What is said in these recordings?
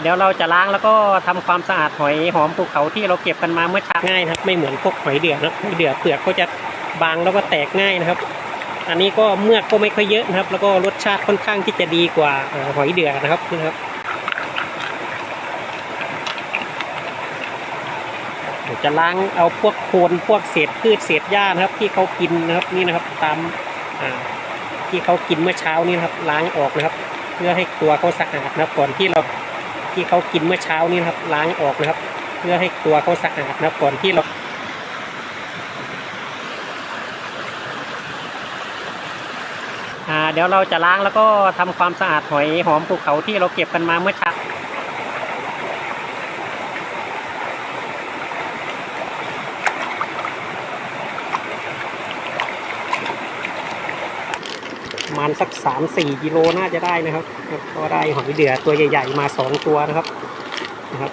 เดี๋ยวเราจะล้างแล้วก็ทำความสะอาดหอยหอมภูเขาที่เราเก็บกันมาเมื่อเช้าง่ายนะครับ ไม่เหมือนพวกหอยเดือดนะหอยเดือดเปลือกก็จะบางแล้วก็แตกง่ายนะครับ อันนี้ก็เมือกก็ไม่ค่อยเยอะนะครับ แล้วก็รสชาติค่อนข้างที่จะดีกว่าอหอยเดือดนะครับนะครับจะล้างเอาพวกโคลนพวกเศษพืชเศษหญ้านะครับ ที่เขากินนะครับนี่นะครับตามที่เขากินเมื่อเช้านี้นะครับล้างออกนะครับ เพื่อให้ตัวเขาสะอาดนะครับก่อนที่เรา ที่เขากินเมื่อเช้านี้นะครับ ล้างออกนะครับ เพื่อให้ตัวเขาสะอาดนะครับก่อนที่เราเดี๋ยวเราจะล้างแล้วก็ทำความสะอาดหอยหอมภูเขาที่เราเก็บกันมาเมื่อเช้า มาณสักสามสี่กิโลน่าจะได้นะครับ ก็ได้หอยเดือตัวใหญ่ ๆ มาสองตัวนะครับนะครับ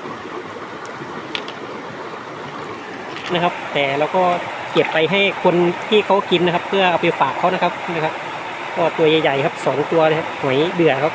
นะครับ แต่เราก็เก็บไปให้คนที่เขากินนะครับ เพื่อเอาไปฝากเขานะครับนะครับ ก็ตัวใหญ่ๆครับสองตัวเลยครับหอยเดือครับ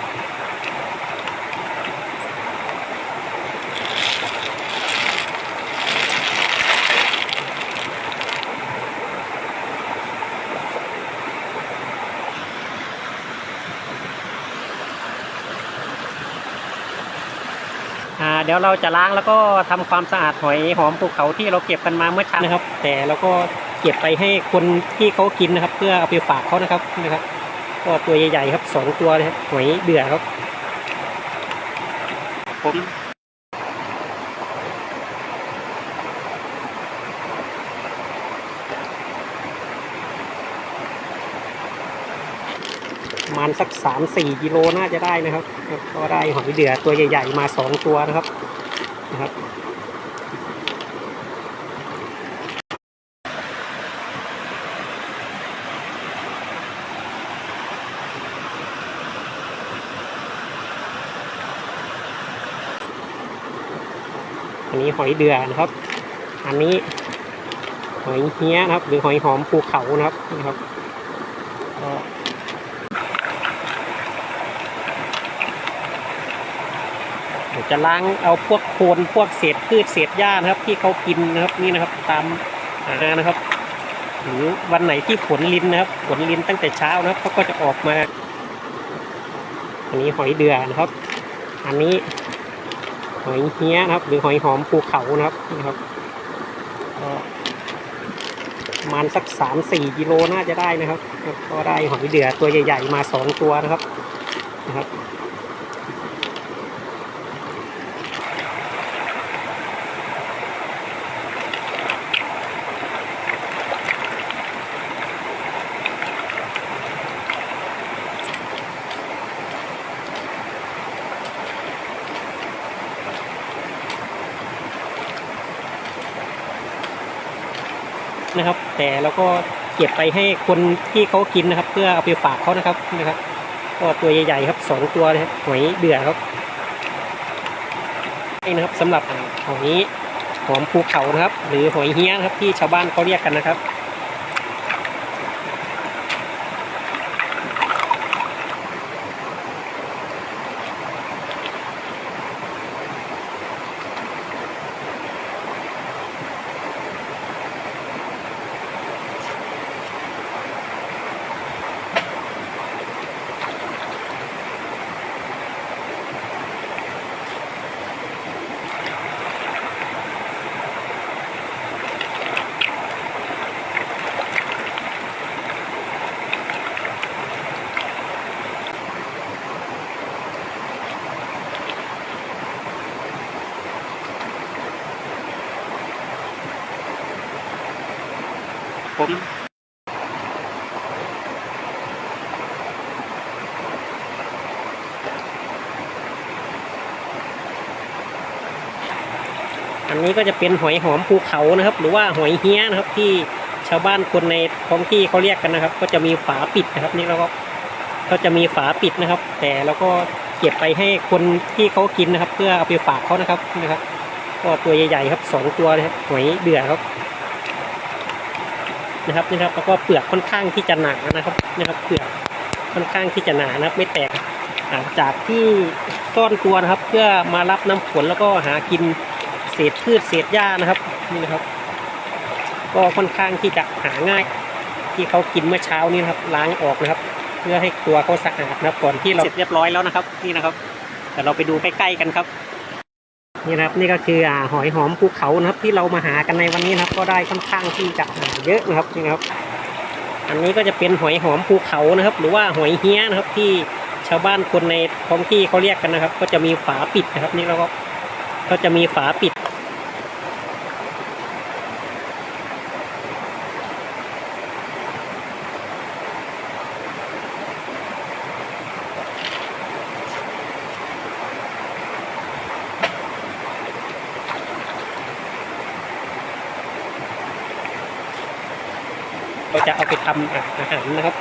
อ่าเดี๋ยวเราจะล้างแล้วก็ทำความสะอาดหอยหอมภูเขาที่เราเก็บกันมาเมื่อเช้านะครับ แต่เราก็เก็บไปให้คนที่เขากินนะครับ เพื่อเอาไปฝากเขานะครับนะครับ ก็ตัวใหญ่ๆครับสองตัวเลยครับหอยเดือครับผม มาณสักสามสี่กิโลน่าจะได้นะครับ ก็ได้หอยเดือตัวใหญ่ ๆ มาสองตัวนะครับนะครับอันนี้หอยเดือนะครับ อันนี้หอยเฮี้ยนะครับ หรือหอยหอมภูเขานะครับนะครับก็เดี๋ยว จะล้างเอาพวกโคลนพวกเศษพืชเศษหญ้านะครับ ที่เขากินนะครับนี่นะครับตามอ่านะครับ หรือวันไหนที่ฝนลินนะครับฝนลินตั้งแต่เช้านะครับเขาก็จะออกมา อันนี้หอยเดือนะครับ อันนี้หอยเฮี้ยนะครับ หรือหอยหอมภูเขานะครับนะครับประมาณสักสามสี่กิโลน่าจะได้นะครับ ก็ได้หอยเดือตัวใหญ่ ๆ มาสองตัวนะครับนะครับ แต่เราก็เก็บไปให้คนที่เขากินนะครับ เพื่อเอาไปฝากเขานะครับนะครับ ก็ตัวใหญ่ๆครับสองตัวเลยครับหอยเดือครับนี่นะครับสำหรับหอยหอมภูเขานะครับ หรือหอยเฮี้ยนะครับที่ชาวบ้านเขาเรียกกันนะครับ ผมอันนี้ก็จะเป็นหอยหอมภูเขานะครับ หรือว่าหอยเฮี้ยนะครับ ที่ชาวบ้านคนในท้องที่เขาเรียกกันนะครับ ก็จะมีฝาปิดนะครับ นี่เราก็ก็จะมีฝาปิดนะครับ แต่เราก็เก็บไปให้คนที่เขากินนะครับ เพื่อเอาไปฝากเขานะครับนะครับ ก็ตัวใหญ่ๆครับสองตัวเลยครับหอยเดือครับ นะครับนี่ครับแล้วก็เปลือกค่อนข้างที่จะหนานะครับนะครับเปลือกค่อนข้างที่จะหนานะครับ ไม่แตกจากที่ซ่อนตัวนะครับ เพื่อมารับน้ำฝนแล้วก็หากินเศษพืชเศษหญ้านะครับนี่นะครับ ก็ค่อนข้างที่จะหาง่าย ที่เขากินเมื่อเช้านี้นะครับ ล้างออกนะครับ เพื่อให้ตัวเขาสะอาดนะครับก่อนที่เราเสร็จเรียบร้อยแล้วนะครับ นี่นะครับแต่เราไปดูใกล้ๆกันครับ นี่นะครับนี่ก็คืออ่าหอยหอมภูเขานะครับ ที่เรามาหากันในวันนี้นะครับ ก็ได้ค่อนข้างที่จะหาเยอะนะครับนี่ครับ อันนี้ก็จะเป็นหอยหอมภูเขานะครับ หรือว่าหอยเฮี้ยนะครับที่ชาวบ้านคนในท้องที่เขาเรียกกันนะครับ ก็จะมีฝาปิดนะครับ นี่เราก็ก็จะมีฝาปิด จะเอาไปทำอาหารนะครับ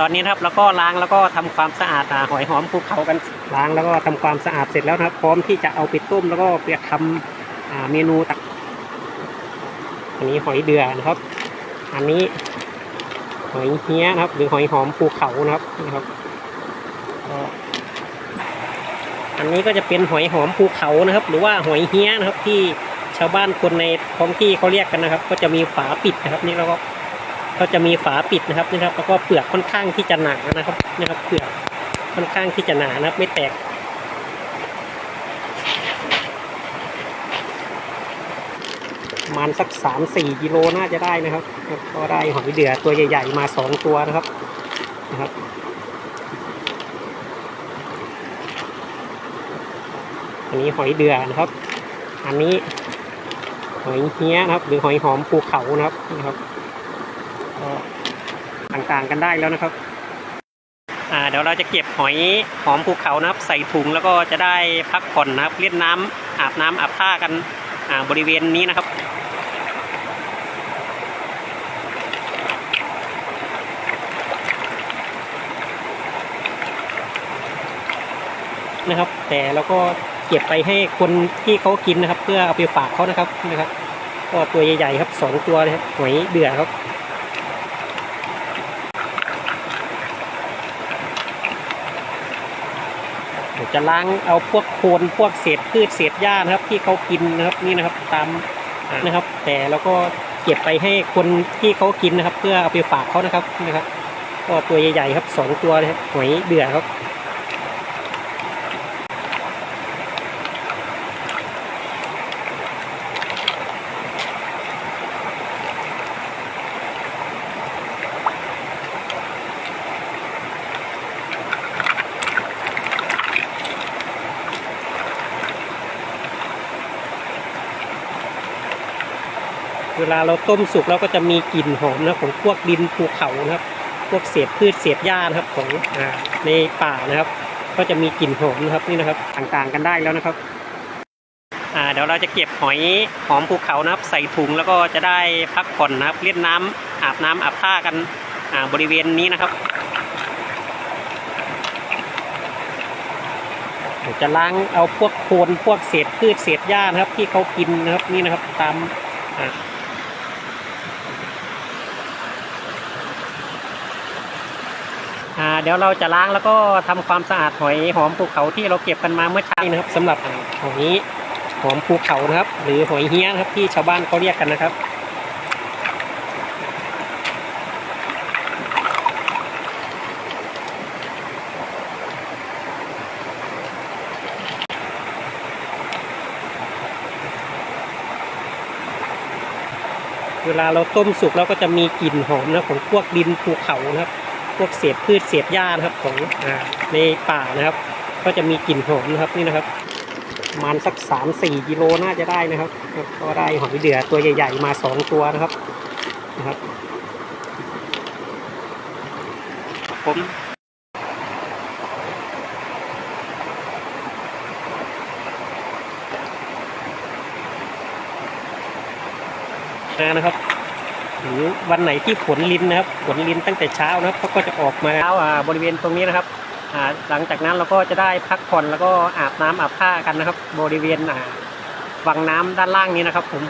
ตอนนี้นะครับเราก็ล้างแล้วก็ทำความสะอาดหอยหอมภูเขากันล้างแล้วก็ทำความสะอาดเสร็จแล้วนะครับ พร้อมที่จะเอาไปต้มแล้วก็ไปทำเมนูตักอันนี้หอยเดือนะครับ อันนี้หอยเฮี้ยนะครับ หรือหอยหอมภูเขานะครับนะครับอันนี้ก็จะเป็นหอยหอมภูเขานะครับ หรือว่าหอยเฮี้ยนะครับที่ ชาวบ้านคนในท้องที่เขาเรียกกันนะครับ ก็จะมีฝาปิดนะครับ นี่เราก็ก็จะมีฝาปิดนะครับนี่ครับ แล้วก็เปลือกค่อนข้างที่จะหนานะครับนะครับ เปลือกค่อนข้างที่จะหนานะครับ ไม่แตกประมาณสักสามสี่กิโลน่าจะได้นะครับ ก็ได้หอยเดือตัวใหญ่ ๆ มาสองตัวนะครับนะครับอันนี้หอยเดือนะครับ อันนี้ หอยเฮี้ยนะครับ หรือหอยหอมภูเขานะครับนะครับก็ต่างๆกันได้แล้วนะครับอ่าเดี๋ยวเราจะเก็บหอยหอมภูเขานะครับ ใส่ถุงแล้วก็จะได้พักผ่อนนะครับเล่นน้ำอาบน้ำอาบท่ากันอ่าบริเวณนี้นะครับนะครับ แต่เราก็ เก็บไปให้คนที่เขากินนะครับ เพื่อเอาไปฝากเขานะครับนะครับ ก็ตัวใหญ่ๆครับสองตัวเลยครับหอยเดือครับจะล้างเอาพวกโคนพวกเศษพืชเศษหญ้านะครับ ที่เขากินนะครับนี่นะครับตามนะครับ แต่เราก็เก็บไปให้คนที่เขากินนะครับ เพื่อเอาไปฝากเขานะครับนะครับ ก็ตัวใหญ่ๆครับสองตัวเลยครับหอยเดือครับ เวลาเราต้มสุกเราก็จะมีกลิ่นหอมนะของพวกดินภูเขานะครับ พวกเศษพืชเศษหญ้านะครับของอในป่านะครับ ก็จะมีกลิ่นหอมนะครับนี่นะครับต่างๆกันได้แล้วนะครับเดี๋ยวเราจะเก็บหอยหอมภูเขานะครับ ใส่ถุงแล้วก็จะได้พักผ่อนนะครับเล่นน้ำอาบน้ำอาบท่ากันบริเวณนี้นะครับจะล้างเอาพวกโคลนพวกเศษพืชเศษหญ้านะครับ ที่เขากินนะครับนี่นะครับตาม อ่าเดี๋ยวเราจะล้างแล้วก็ทำความสะอาดหอยหอมภูเขาที่เราเก็บกันมาเมื่อเช้านะครับสำหรับหอยหอมภูเขานะครับ หรือหอยเฮี้ยนะครับที่ชาวบ้านเขาเรียกกันนะครับเวลาเราต้มสุกเราก็จะมีกลิ่นหอมนะของพวกดินภูเขานะครับ พวกเศษพืชเศษหญ้านะครับของอในป่านะครับ ก็จะมีกลิ่นหอมนะครับนี่นะครับประมาณสักสามสี่กิโลน่าจะได้นะครับ ก็ได้หอยเดือตัวใหญ่ ๆ มาสองตัวนะครับนะครับผมนะครับ หรือวันไหนที่ฝนลินนะครับฝนลินตั้งแต่เช้านะครับเขาก็จะออกมาเช้าอ่าบริเวณตรงนี้นะครับอ่าหลังจากนั้นเราก็จะได้พักผ่อนแล้วก็อาบน้ำอาบผ้ากันนะครับ บริเวณอ่าวังน้ำด้านล่างนี้นะครับผม